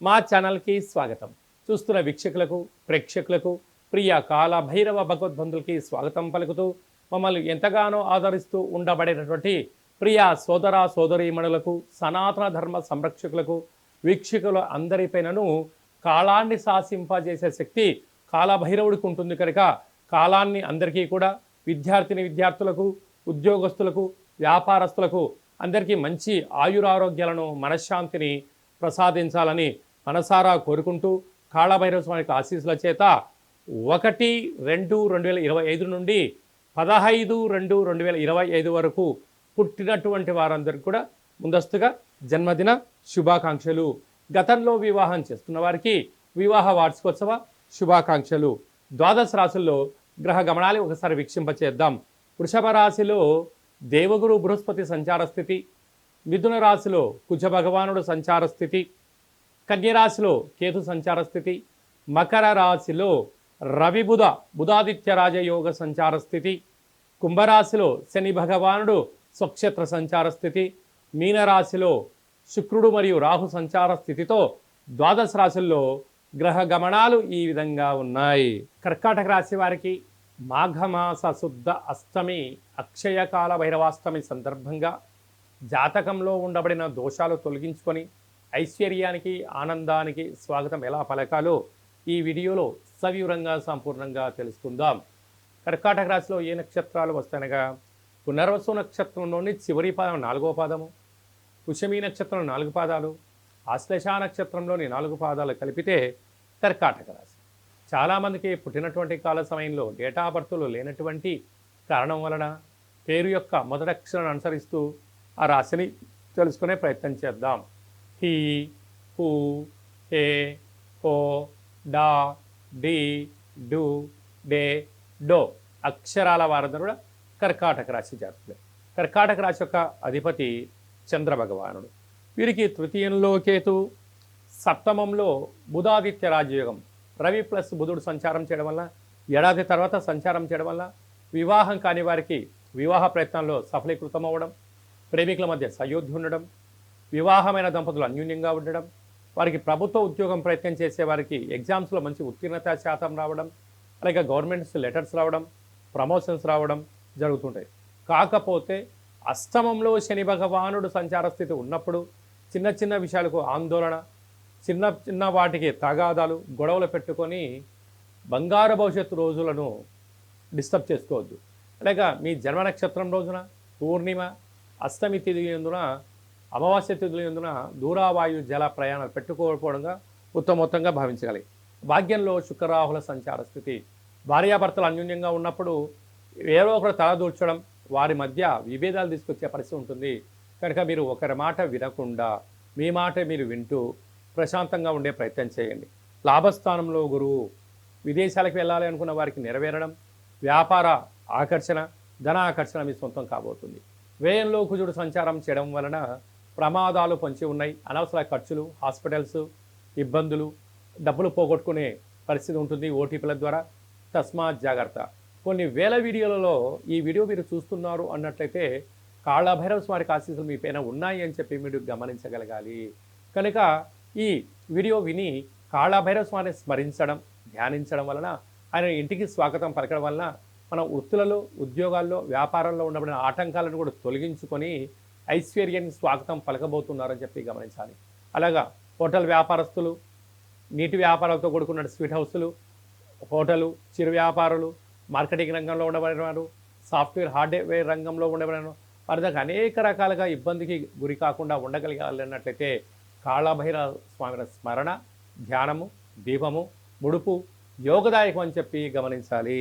మా ఛానల్కి స్వాగతం. చూస్తున్న వీక్షకులకు ప్రేక్షకులకు ప్రియ కాల భైరవ భగవద్బంధులకి స్వాగతం పలుకుతూ మమ్మల్ని ఎంతగానో ఆదరిస్తూ ఉండబడేటటువంటి ప్రియ సోదర సోదరీమణులకు సనాతన ధర్మ సంరక్షకులకు వీక్షకుల అందరిపైనను కాలాన్ని శాసింపజేసే శక్తి కాలభైరవుడికి ఉంటుంది కనుక కాలాన్ని అందరికీ కూడా విద్యార్థిని విద్యార్థులకు ఉద్యోగస్తులకు వ్యాపారస్తులకు అందరికీ మంచి ఆయురారోగ్యాలను మనశ్శాంతిని ప్రసాదించాలని మనసారా కోరుకుంటూ కాళభైరవ స్వామికి ఆశీస్సుల చేత ఒకటి రెండు రెండు వేల ఇరవై ఐదు నుండి పదహైదు రెండు రెండు వేల ఇరవై ఐదు వరకు పుట్టినటువంటి వారందరికీ కూడా ముందస్తుగా జన్మదిన శుభాకాంక్షలు. గతంలో వివాహం చేస్తున్న వారికి వివాహ వార్షికోత్సవ శుభాకాంక్షలు. ద్వాదశ రాశుల్లో గ్రహ గమనాలు ఒకసారి వీక్షింపచేద్దాం. వృషభ రాశిలో దేవగురు బృహస్పతి సంచార స్థితి మిథున రాశిలో కుజ భగవానుడు సంచార స్థితి కన్యరాశిలో కేతు సంచార స్థితి మకర రాశిలో రవి బుధ బుధాదిత్య రాజయోగ సంచార స్థితి కుంభరాశిలో శని భగవానుడు స్వక్షేత్ర సంచార స్థితి మీనరాశిలో శుక్రుడు మరియు రాహు సంచార స్థితితో ద్వాదశ రాశుల్లో గ్రహ గమనాలు ఈ విధంగా ఉన్నాయి. కర్కాటక రాశి వారికి మాఘమాస శుద్ధ అష్టమి అక్షయకాల భైరవాష్టమి సందర్భంగా జాతకంలో ఉండబడిన దోషాలు తొలగించుకొని ఐశ్వర్యానికి ఆనందానికి స్వాగతం ఎలా పలకాలో ఈ వీడియోలో సవివరంగా సంపూర్ణంగా తెలుసుకుందాం. కర్కాటక రాశిలో ఏ నక్షత్రాలు వస్తాయనగా పునర్వసు నక్షత్రంలోని చివరి పాదం నాలుగో పాదము కుషమి నక్షత్రం నాలుగు పాదాలు ఆశ్లేష నక్షత్రంలోని నాలుగు పాదాలు కలిపితే కర్కాటక రాశి. చాలామందికి పుట్టినటువంటి కాల సమయంలో డేటా బర్తులు లేనటువంటి కారణం వలన పేరు యొక్క మొదటి అక్షరాన్ని అనుసరిస్తూ ఆ రాశిని తెలుసుకునే ప్రయత్నం చేద్దాం. హీ హూ ఏ ఓ డా డి డు డే డో అక్షరాల వారందరూ కూడా కర్కాటక రాశి జాతకులే. కర్కాటక రాశి యొక్క అధిపతి చంద్రభగవానుడు. వీరికి తృతీయంలో కేతు సప్తమంలో బుధాదిత్య రాజయోగం. రవి ప్లస్ బుధుడు సంచారం చేయడం వల్ల ఏడాది తర్వాత సంచారం చేయడం వల్ల వివాహం కాని వారికి వివాహ ప్రయత్నాల్లో సఫలీకృతం అవ్వడం ప్రేమికుల మధ్య సయోధ్య ఉండడం వివాహమైన దంపతులు అన్యూన్యంగా ఉండడం వారికి ప్రభుత్వ ఉద్యోగం ప్రయత్నం చేసే వారికి ఎగ్జామ్స్లో మంచి ఉత్తీర్ణత శాతం రావడం అలాగే గవర్నమెంట్స్ లెటర్స్ రావడం ప్రమోషన్స్ రావడం జరుగుతుంటాయి. కాకపోతే అష్టమంలో శని భగవానుడు సంచార స్థితి ఉన్నప్పుడు చిన్న చిన్న విషయాలకు ఆందోళన చిన్న చిన్న వాటికి తగాదాలు గొడవలు పెట్టుకొని బంగారు భవిష్యత్తు రోజులను డిస్టర్బ్ చేసుకోవద్దు. లేక మీ జన్మ నక్షత్రం రోజున పూర్ణిమ అష్టమి తిరిగినందున అమావాస్య తిథుల ఎందున దూరావాయు జల ప్రయాణాలు పెట్టుకోకపోవడంగా ఉత్తమోత్తంగా భావించగలి. భాగ్యంలో శుక్రరాహుల సంచార స్థితి. భార్యాభర్తలు అన్యోన్యంగా ఉన్నప్పుడు ఏదో ఒకరు తలదూర్చడం వారి మధ్య విభేదాలు తీసుకొచ్చే పరిస్థితి ఉంటుంది. కనుక మీరు ఒకరి మాట వినకుండా మీ మాట మీరు వింటూ ప్రశాంతంగా ఉండే ప్రయత్నం చేయండి. లాభస్థానంలో గురువు విదేశాలకు వెళ్ళాలి అనుకున్న వారికి నెరవేరడం వ్యాపార ఆకర్షణ ధన ఆకర్షణ మీ సొంతం కాబోతుంది. వ్యయంలో కుజుడు సంచారం చేయడం వలన ప్రమాదాలు పొంచి ఉన్నాయి. అనవసర ఖర్చులు హాస్పిటల్స్ ఇబ్బందులు డబ్బులు పోగొట్టుకునే పరిస్థితి ఉంటుంది ఓటీపీల ద్వారా. తస్మాత్ జాగ్రత్త. కొన్ని వేల వీడియోలలో ఈ వీడియో మీరు చూస్తున్నారు అన్నట్లయితే కాళభైరవ స్వామికి ఆశీస్సులు మీ పైన ఉన్నాయి అని చెప్పి మీరు గమనించగలగాలి. కనుక ఈ వీడియో విని కాళభైరవ స్వామిని స్మరించడం ధ్యానించడం వలన ఆయన ఇంటికి స్వాగతం పలకడం వలన మన వృత్తులలో ఉద్యోగాల్లో వ్యాపారంలో ఉండబడిన ఆటంకాలను కూడా తొలగించుకొని ఐశ్వర్యాన్ని స్వాగతం పలకబోతున్నారని చెప్పి గమనించాలి. అలాగా హోటల్ వ్యాపారస్తులు నీటి వ్యాపారాలతో కూడుకున్న స్వీట్ హౌస్లు హోటలు చిరు వ్యాపారులు మార్కెటింగ్ రంగంలో ఉండబడిన వారు సాఫ్ట్వేర్ హార్డ్వేర్ రంగంలో ఉండబడిన వారి దాకా అనేక రకాలుగా ఇబ్బందికి గురి కాకుండా ఉండగలిగాలి అన్నట్లయితే కాళభైర స్వామి స్మరణ ధ్యానము దీపము ముడుపు యోగదాయకం అని చెప్పి గమనించాలి.